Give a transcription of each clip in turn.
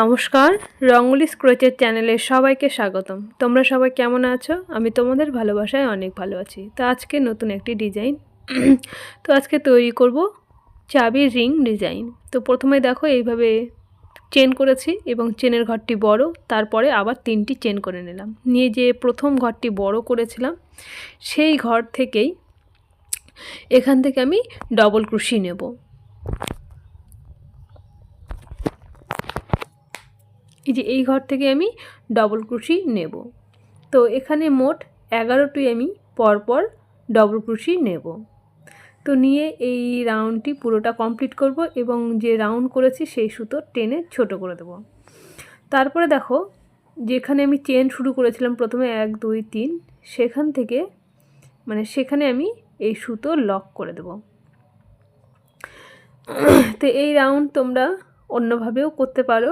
নমস্কার, রঙ্গলি স্ক্রোচের চ্যানেলে সবাইকে স্বাগতম। তোমরা সবাই কেমন আছো? আমি তোমাদের ভালোবাসায় অনেক ভালো আছি। তো আজকে নতুন একটি ডিজাইন। তো আজকে তৈরি করব চাবির রিং ডিজাইন। তো প্রথমে দেখো, এইভাবে চেন করেছি এবং চেনের ঘরটি বড়, তারপরে আবার তিনটি চেন করে নিলাম। নিয়ে যে প্রথম ঘরটি বড় করেছিলাম, সেই ঘর থেকেই এখান থেকে আমি ডবল ক্রুশি নেব। এই যে এই ঘর থেকে আমি ডবল ক্রুশি নেব। তো এখানে মোট এগারোটি আমি পরপর ডবল ক্রুশি নেব। তো নিয়ে এই রাউন্ডটি পুরোটা কমপ্লিট করব এবং যে রাউন্ড করেছি সেই সুতো টেনে ছোট করে দেব। তারপরে দেখো, যেখানে আমি চেন শুরু করেছিলাম প্রথমে এক, দুই, তিন, সেখান থেকে মানে সেখানে আমি এই সুতো লক করে দেব। তো এই রাউন্ড তোমরা অন্যভাবেও করতে পারো।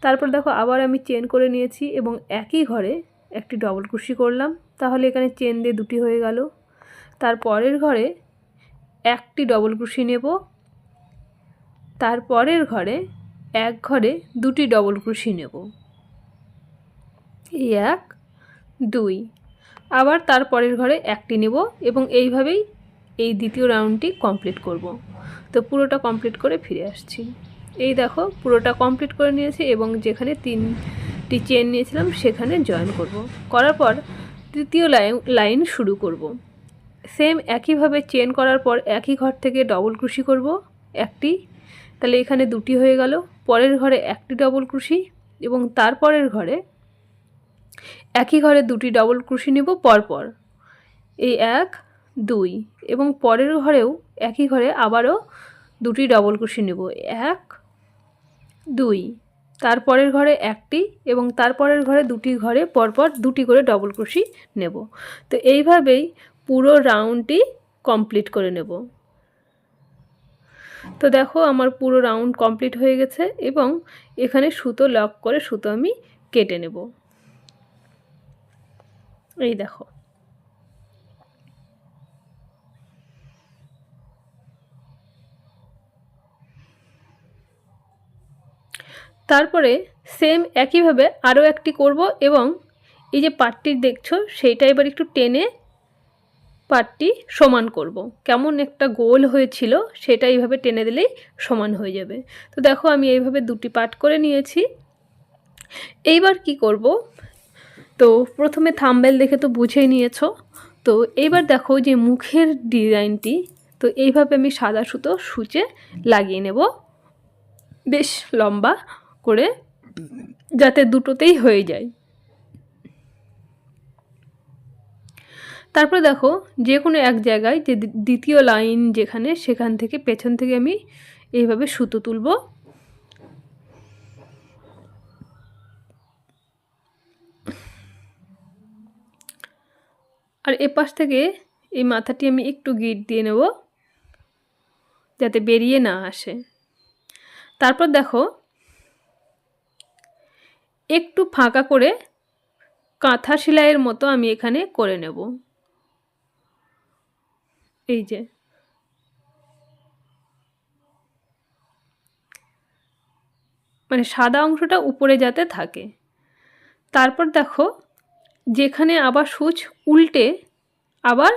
তারপর দেখো আবার আমি চেন করে নিয়েছি এবং একই ঘরে একটি ডবল কুশি করলাম। তাহলে এখানে চেন দিয়ে দুটি হয়ে গেল। তারপরের ঘরে একটি ডবল কুশি নেব। তারপরের ঘরে এক ঘরে দুটি ডবল ক্রুশি নেব। এই এক, দুই। আবার তারপরের ঘরে একটি নেব এবং এইভাবেই এই দ্বিতীয় রাউন্ডটি কমপ্লিট করব। তো পুরোটা কমপ্লিট করে ফিরে আসছি। এই দেখো, পুরোটা কমপ্লিট করে নিয়েছি এবং যেখানে তিনটি চেন নিয়েছিলাম সেখানে জয়েন করব। করার পর তৃতীয় লাইন লাইন শুরু করব। সেম একইভাবে চেন করার পর একই ঘর থেকে ডবল ক্রুশি করব, একটি তাহলে এখানে দুটি হয়ে গেল পরের ঘরে একটি ডবল ক্রুশি এবং তারপরের ঘরে একই ঘরে দুটি ডবল ক্রুশি নেব পরপর এই এক, দুই এবং পরের ঘরেও একই ঘরে আবারও দুটি ডবল ক্রুশি নেব এক দুই। তারপরের ঘরে একটি এবং তারপরের ঘরে দুটি ঘরে পরপর দুটি করে ডবল ক্রুশি নেব। তো এইভাবেই পুরো রাউন্ডটি কমপ্লিট করে নেব। তো দেখো আমার পুরো রাউন্ড কমপ্লিট হয়ে গেছে এবং এখানে সুতো লক করে সুতো আমি কেটে নেব। এই দেখো। তারপরে সেম একইভাবে আরও একটি করব এবং এই যে পাটটি দেখছ, সেইটা এবার একটু টেনে পাটটি সমান করব। কেমন একটা গোল হয়েছিল, সেটা এইভাবে টেনে দিলেই সমান হয়ে যাবে। তো দেখো আমি এইভাবে দুটি পাট করে নিয়েছি। এইবার কি করব? তো প্রথমে থাম্বেল দেখে তো বুঝেই নিয়েছ। তো এইবার দেখো যে মুখের ডিজাইনটি, তো এইভাবে আমি সাদা সুতো সূচে লাগিয়ে নেব। বেশ লম্বা। করে যাতে দুটোতেই হয়ে যায়। তারপরে দেখো, যে কোনো এক জায়গায় যে দ্বিতীয় লাইন যেখানে, সেখান থেকে পেছন থেকে আমি এইভাবে সুতো তুলব। আর এপাশ থেকে এই মাথাটি আমি একটু গিট দিয়ে নেব, যাতে বেরিয়ে না আসে। তারপর দেখো একটু ফাঁকা করে কাঁথা সেলাইয়ের মতো আমি এখানে করে নেব। এই যে। মানে সাদা অংশটা উপরে যাতে থাকে। তারপর দেখো, যেখানে আবার সুচ উল্টে আবার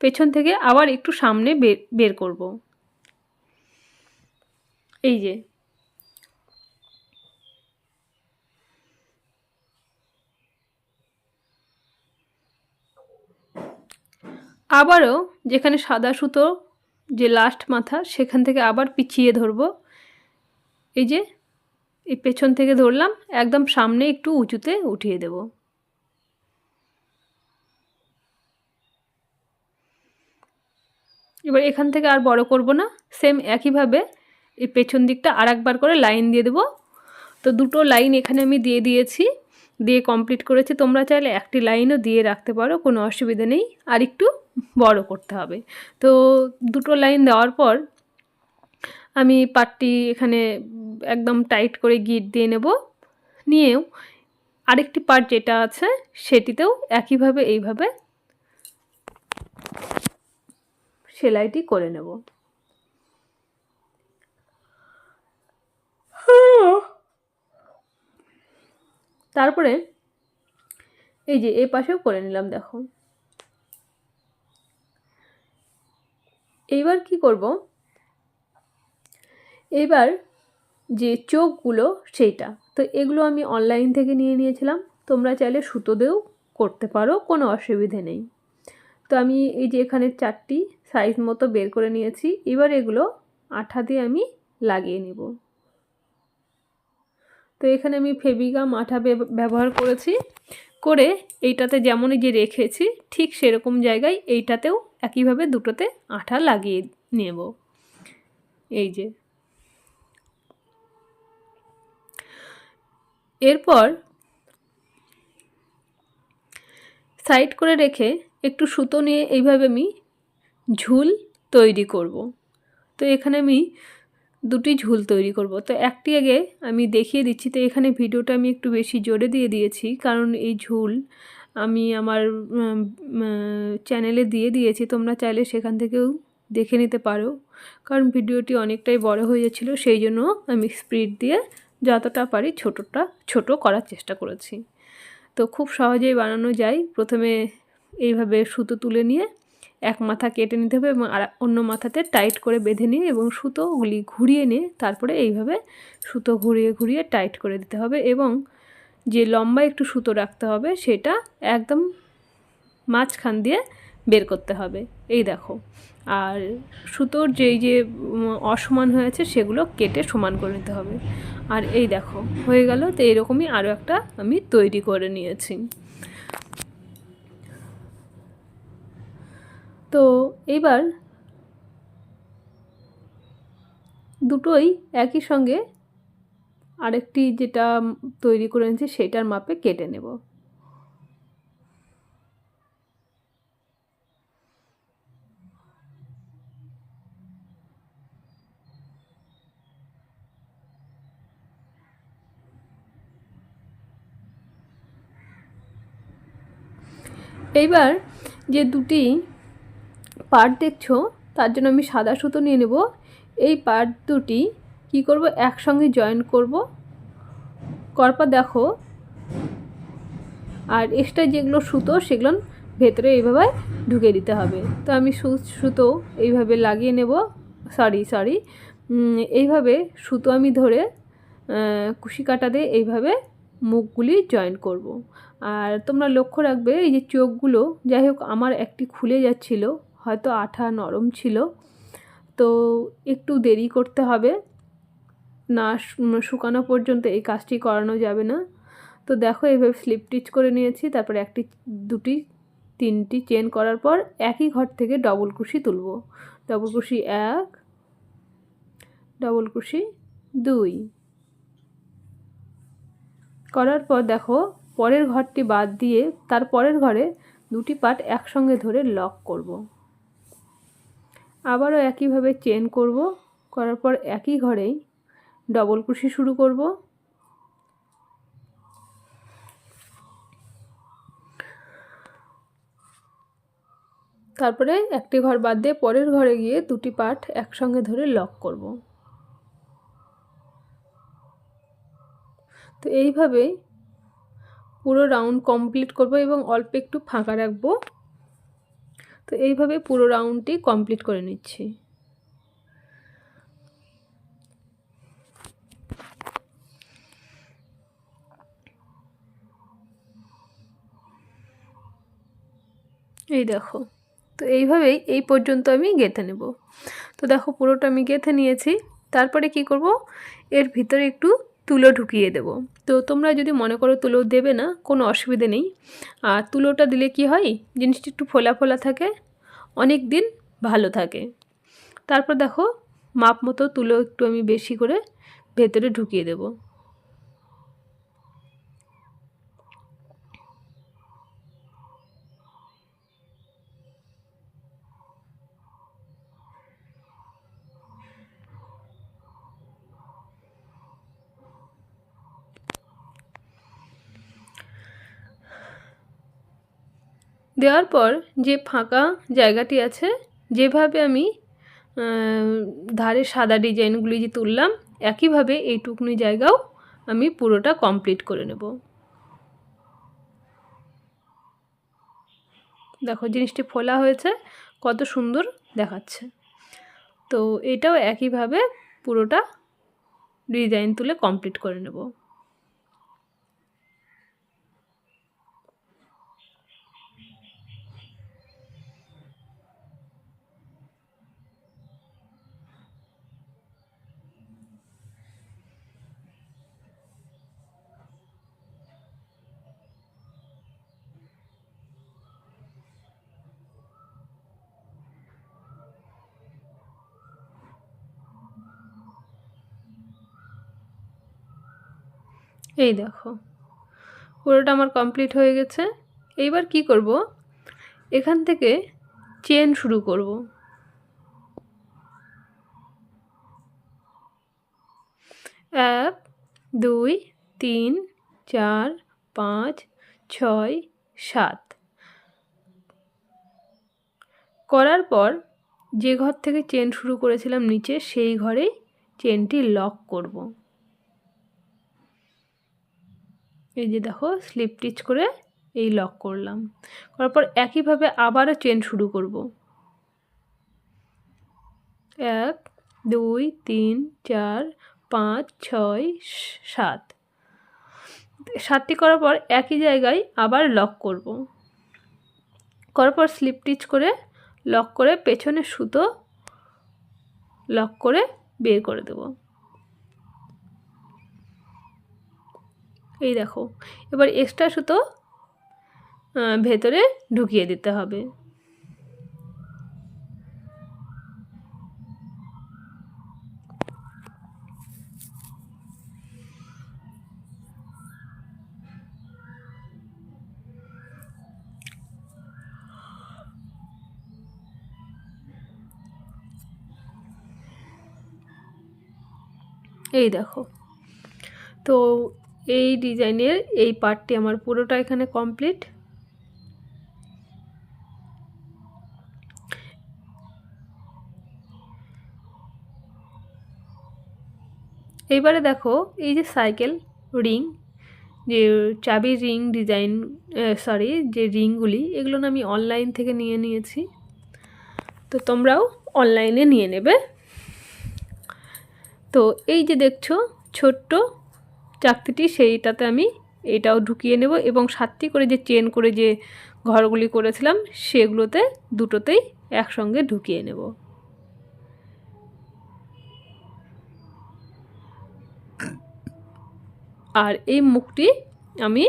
পেছন থেকে আবার একটু সামনে বের বের করব। এই যে। আবারও যেখানে সাদা সুতো, যে লাস্ট মাথা, সেখান থেকে আবার পিছিয়ে ধরব। এই যে, এই পেছন থেকে ধরলাম, একদম সামনে একটু উঁচুতে উঠিয়ে দেব। এবার এখান থেকে আর বড় করব না সেম একইভাবে এই পেছন দিকটা আর একবার করে লাইন দিয়ে দেব। তো দুটো লাইন এখানে আমি দিয়ে দিয়েছি। দিয়ে কমপ্লিট করেছি। তোমরা চাইলে একটি লাইনও দিয়ে রাখতে পারো, কোনো অসুবিধা নেই। আর একটু বড় করতে হবে। তো দুটো লাইন দেওয়ার পর আমি পাটটি এখানে একদম টাইট করে গিট দিয়ে নেব। নিয়েও আরেকটি পার্ট যেটা আছে, সেটিতেও একইভাবে, এইভাবে সেলাইটি করে নেব। তারপরে এই যে এই পাশেও করে নিলাম, দেখো। এইবার কি করব? এইবার যে চোখগুলো সেইটা। তো এগুলো আমি অনলাইন থেকে নিয়ে নিয়েছিলাম। তোমরা চাইলে সুতো দিয়েও করতে পারো, কোনো অসুবিধে নেই। তো আমি এই যে এখানে চারটি সাইজ মতো বের করে নিয়েছি। এবার এগুলো আঠা দিয়ে আমি লাগিয়ে নিব। তো এখানে আমি ফেবিগাম আঠা ব্যবহার করেছি। করে এইটাতে যেমনই যে রেখেছি, ঠিক সেরকম জায়গায় এইটাতেও একইভাবে দুটোতে আঠা লাগিয়ে নেব। এই যে। এরপর সাইড করে রেখে একটু সুতো নিয়ে এইভাবে আমি ঝুল তৈরি করব। তো এখানে আমি দুটি ঝুল তৈরি করব। তো একটি আগে আমি দেখিয়ে দিচ্ছি, তো এখানে ভিডিওটা আমি একটু বেশি জোরে দিয়ে দিয়েছি, কারণ এই ঝুল আমি আমার চ্যানেলে দিয়ে দিয়েছি, তোমরা চাইলে সেখান থেকেও দেখে নিতে পারো। কারণ ভিডিওটি অনেকটাই বড় হয়ে যাচ্ছিল, সেই জন্য আমি স্পিড দিয়ে যতটা পারি ছোটোটা, ছোট করার চেষ্টা করেছি। তো খুব সহজেই বানানো যায়। প্রথমে এইভাবে সুতো তুলে নিয়ে এক মাথা কেটে নিতে হবে এবং আর অন্য মাথাতে টাইট করে বেঁধে নিয়ে এবং সুতোগুলি ঘুরিয়ে নিয়ে তারপরে এইভাবে সুতো ঘুরিয়ে ঘুরিয়ে টাইট করে দিতে হবে এবং যে লম্বা একটু সুতো রাখতে হবে সেটা একদম মাঝখান দিয়ে বের করতে হবে। এই দেখো। আর সুতোর যেই যে অসমান হয়েছে সেগুলো কেটে সমান করে নিতে হবে। আর এই দেখো, হয়ে গেল। তো এরকমই আরও একটা আমি তৈরি করে নিয়েছি তো এবার দুটোই একই সঙ্গে আরেকটি যেটা তৈরি করে নিয়েছি সেটার মাপে কেটে নেব। এইবার যে দুটি পার্ট দেখছ? তার জন্য আমি সাদা সুতো নিয়ে নেব। এই পার্ট দুটি কি করব? একসঙ্গে জয়েন করব। করপা, দেখো। আর এক্সট্রা যেগুলো সুতো, সেগুলো ভেতরে এইভাবে ঢুকে দিতে হবে। তো আমি সুতো এইভাবে লাগিয়ে নেব। সরি সরি এইভাবে সুতো আমি ধরে কুশি কাটা দিয়ে এইভাবে মুখগুলি জয়েন করব। আর তোমরা লক্ষ্য রাখবে, এই যে চোখগুলো, যাই হোক, আমার একটি খুলে যাচ্ছিল। হয়তো আঠা নরম ছিল। তো একটু দেরি করতে হবে। না শুকানো পর্যন্ত এই কাজটি করানো যাবে না। তো দেখো এভাবে স্লিপ টিচ করে নিয়েছি, তারপরে একটি, দুটি, তিনটি চেন করার পর একই ঘর থেকে ডবল কুশি তুলব। ডবল কুশি এক, ডবল কুশি দুই। করার পর দেখো পরের ঘরটি বাদ দিয়ে তার পরের ঘরে দুটি পাট একসঙ্গে ধরে লক করব। আবারও একইভাবে চেন করব। করার পর একই ঘরেই ডবল কুশি শুরু করব। তারপরে একটি ঘর বাদ দিয়ে পরের ঘরে গিয়ে দুটি পাট একসঙ্গে ধরে লক করব। তো এইভাবেই পুরো রাউন্ড কমপ্লিট করব এবং অল্প একটু ফাঁকা রাখব। তো এইভাবে পুরো রাউন্ডটি কমপ্লিট করে নিচ্ছি। এই দেখো, তো এইভাবেই এই পর্যন্ত আমি গেঁথে নেব। তো দেখো পুরোটা আমি গেঁথে নিয়েছি। তারপরে কি করব? এর ভিতরে একটু তুলো ঢুকিয়ে দেব। তো তোমরা যদি মনে করো তুলো দেবে না, কোনো অসুবিধে নেই। আর তুলোটা দিলে কি হয়? জিনিসটি একটু ফোলা ফোলা থাকে, অনেক দিন ভালো থাকে। তারপর দেখো, মাপ মতো তুলো একটু আমি বেশি করে ভেতরে ঢুকিয়ে দেবো। দেওয়ার পর যে ফাঁকা জায়গাটি আছে, যেভাবে আমি ধারে সাদা ডিজাইনগুলি যে তুললাম, একইভাবে এই টুকনি জায়গাও আমি পুরোটা কমপ্লিট করে নেব। দেখো জিনিসটি ফোলা হয়েছে, কত সুন্দর দেখাচ্ছে। তো এটাও একইভাবে পুরোটা ডিজাইন তুলে কমপ্লিট করে নেব। এই দেখো। পুরোটা আমার কমপ্লিট হয়ে গেছে। এইবার কি করব? এখান থেকে চেন শুরু করব। এক, দুই, তিন, চার, পাঁচ, ছয়, সাত। করার পর যে ঘর থেকে চেন শুরু করেছিলাম নিচে, সেই ঘরেই চেনটি লক করব। এই যে দেখো স্লিপ টিচ করে এই লক করলাম। করার পর একইভাবে আবারও চেন শুরু করব। এক, দুই, তিন, চার, পাঁচ, ছয়, সাত। সাতটি করার পর একই জায়গায় আবার লক করব। করার পর স্লিপ টিচ করে লক করে পেছনে সুতো লক করে বের করে দেবো। এই দেখো এবার এক্সট্রা সুতো ভেতরে ঢুকিয়ে দিতে হবে। এই দেখো তো এই ডিজাইনের এই পার্টটি আমার পুরোটা এখানে কমপ্লিট। এইবারে দেখো, এই যে সাইকেল, রিং, যে চাবি রিং ডিজাইন সরি যে রিংগুলি, এগুলো আমি অনলাইন থেকে নিয়ে নিয়েছি। তো তোমরাও অনলাইনে নিয়ে নেবে। তো এই যে দেখছ, ছোট্ট চাকতিটি সেইটাতে আমি এটাও ঢুকিয়ে নেব এবং সাতটি করে যে চেন করে যে ঘরগুলি করেছিলাম, সেগুলোতে দুটোতেই একসঙ্গে ঢুকিয়ে নেব। আর এই মুখটি আমি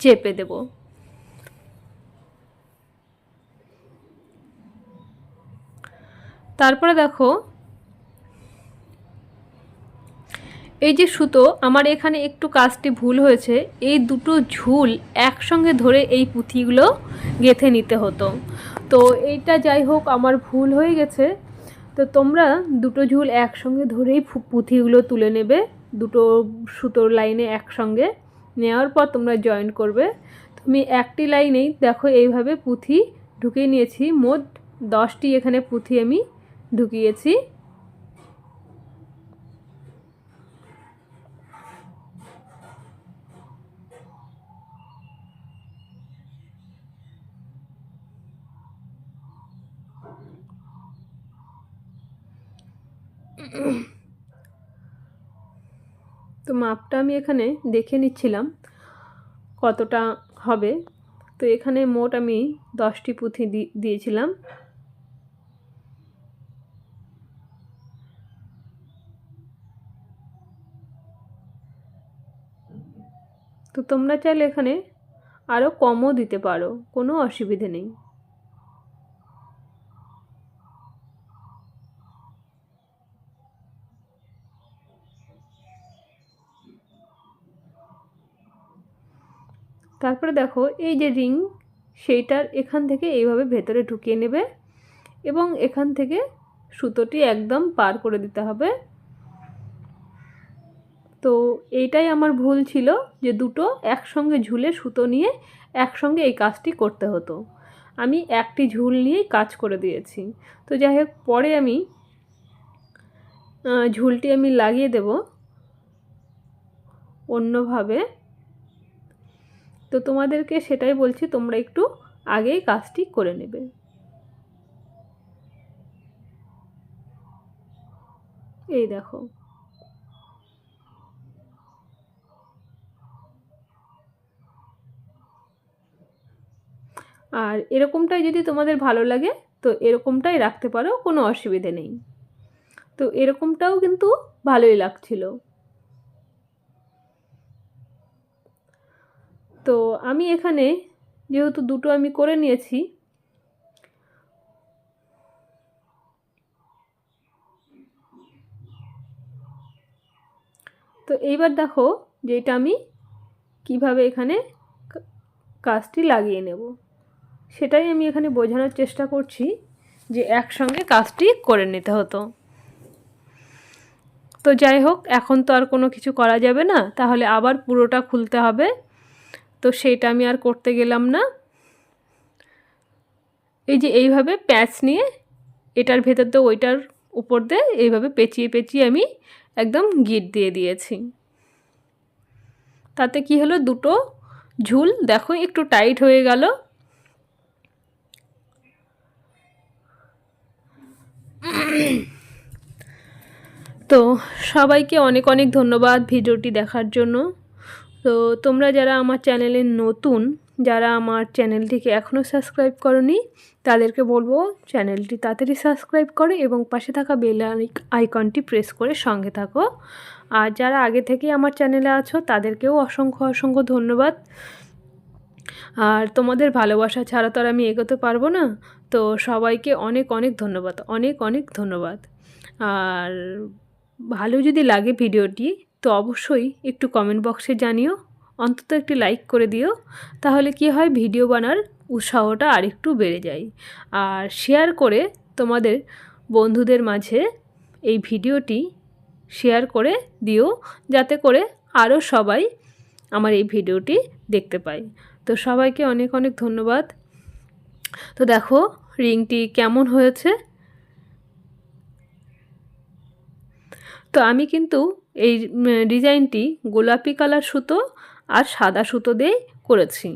চেপে দেব। তারপরে দেখো এই যে সুতো, আমার এখানে একটু কাজটি ভুল হয়েছে। এই দুটো ঝুল একসঙ্গে ধরে এই পুঁথিগুলো গেঁথে নিতে হতো। তো এইটা যাই হোক, আমার ভুল হয়ে গেছে। তো তোমরা দুটো ঝুল একসঙ্গে ধরেই পুঁথিগুলো তুলে নেবে। দুটো সুতোর লাইনে একসঙ্গে নেওয়ার পর তোমরা জয়েন করবে। তুমি একটি লাইনেই দেখো, এইভাবে পুঁথি ঢুকিয়ে নিয়েছি। মোট দশটি এখানে পুঁথি আমি ঢুকিয়েছি। মাপটা আমি এখানে দেখে নিচ্ছিলাম, কতটা হবে। তো এখানে মোট আমি দশটি পুঁথি দিয়েছিলাম। তো তোমরা চাইলে এখানে আরও কমও দিতে পারো, কোনো অসুবিধে নেই। তারপরে দেখো, এই যে রিং, সেইটার এখান থেকে এইভাবে ভেতরে ঢুকিয়ে নেবে এবং এখান থেকে সুতোটি একদম পার করে দিতে হবে। তো এইটাই আমার ভুল ছিল যে দুটো একসঙ্গে ঝুলে সুতো নিয়ে একসঙ্গে এই কাজটি করতে হতো। আমি একটি ঝুল নিয়েই কাজ করে দিয়েছি। তো যাই হোক পরে আমি ঝুলটি আমি লাগিয়ে দেব। অন্যভাবে তো তোমাদেরকে সেটাই বলছি, তোমরা একটু আগেই কাজটি করে নেবে। এই দেখো। আর এরকমটাই যদি তোমাদের ভালো লাগে, তো এরকমটাই রাখতে পারো, কোনো অসুবিধে নেই। তো এরকমটাও কিন্তু ভালোই লাগছিল। তো আমি এখানে যেহেতু দুটো আমি করে নিয়েছি, তো এইবার দেখো যে এটা আমি কীভাবে এখানে কাজটি লাগিয়ে নেব। সেটাই আমি এখানে বোঝানোর চেষ্টা করছি যে একসঙ্গে কাজটি করে নিতে হতো। তো যাই হোক, এখন তো আর কোনো কিছু করা যাবে না, তাহলে আবার পুরোটা খুলতে হবে। তো সেইটা আমি আর করতে গেলাম না। এই যে এইভাবে প্যাচ নিয়ে এটার ভেতর দিয়ে ওইটার উপর দিয়ে এইভাবে পেঁচিয়ে পেঁচিয়ে আমি একদম গিট দিয়ে দিয়েছি। তাতে কি হলো? দুটো ঝুল, দেখো একটু টাইট হয়ে গেল। তো সবাইকে অনেক অনেক ধন্যবাদ ভিডিওটি দেখার জন্য। তো তোমরা যারা আমার চ্যানেলে নতুন, যারা আমার চ্যানেলটিকে এখনও সাবস্ক্রাইব করনি, তাদেরকে বলব চ্যানেলটি তাড়াতাড়ি সাবস্ক্রাইব করো এবং পাশে থাকা বেল আইকনটি প্রেস করে সঙ্গে থাকো। আর যারা আগে থেকে আমার চ্যানেলে আছো, তাদেরকেও অসংখ্য অসংখ্য ধন্যবাদ। আর তোমাদের ভালোবাসা ছাড়া তো আর আমি এগোতে পারব না। তো সবাইকে অনেক অনেক ধন্যবাদ, অনেক অনেক ধন্যবাদ। আর ভালো যদি লাগে ভিডিওটি তো অবশ্যই একটু কমেন্ট বক্সে জানিও, অন্তত একটি লাইক করে দিও, তাহলে কি হয় ভিডিও বানার উৎসাহটা আরেকটু বেড়ে যায়। আর শেয়ার করে তোমাদের বন্ধুদের মাঝে এই ভিডিওটি শেয়ার করে দিও, যাতে করে আরও সবাই আমার এই ভিডিওটি দেখতে পায়। তো সবাইকে অনেক অনেক ধন্যবাদ। তো দেখো, রিংটি কেমন হয়েছে? তো আমি কিন্তু এই ডিজাইনটি গোলাপি কালার সুতো আর সাদা সুতো দিয়ে করেছি।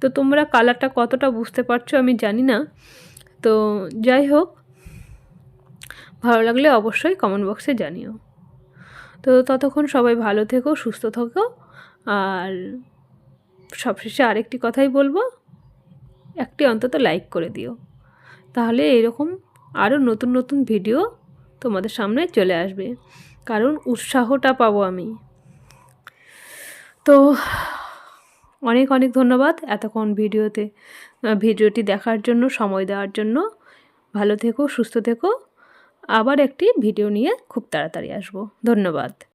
তো তোমরা কালারটা কতটা বুঝতে পারছ আমি জানি না। তো যাই হোক, ভালো লাগলে অবশ্যই কমেন্ট বক্সে জানিও। তো ততক্ষণ সবাই ভালো থেকো, সুস্থ থেকো। আর সবশেষে আরেকটি কথাই বলব, একটি অন্তত লাইক করে দিও। তাহলে এরকম আরও নতুন নতুন ভিডিও তোমাদের সামনে চলে আসবে। কারণ উৎসাহটা পাবো আমি। তো অনেক অনেক ধন্যবাদ এতক্ষণ ভিডিওতে ভিডিওটি দেখার জন্য, সময় দেওয়ার জন্য। ভালো থেকো, সুস্থ থেকো। আবার একটি ভিডিও নিয়ে খুব তাড়াতাড়ি আসব। ধন্যবাদ।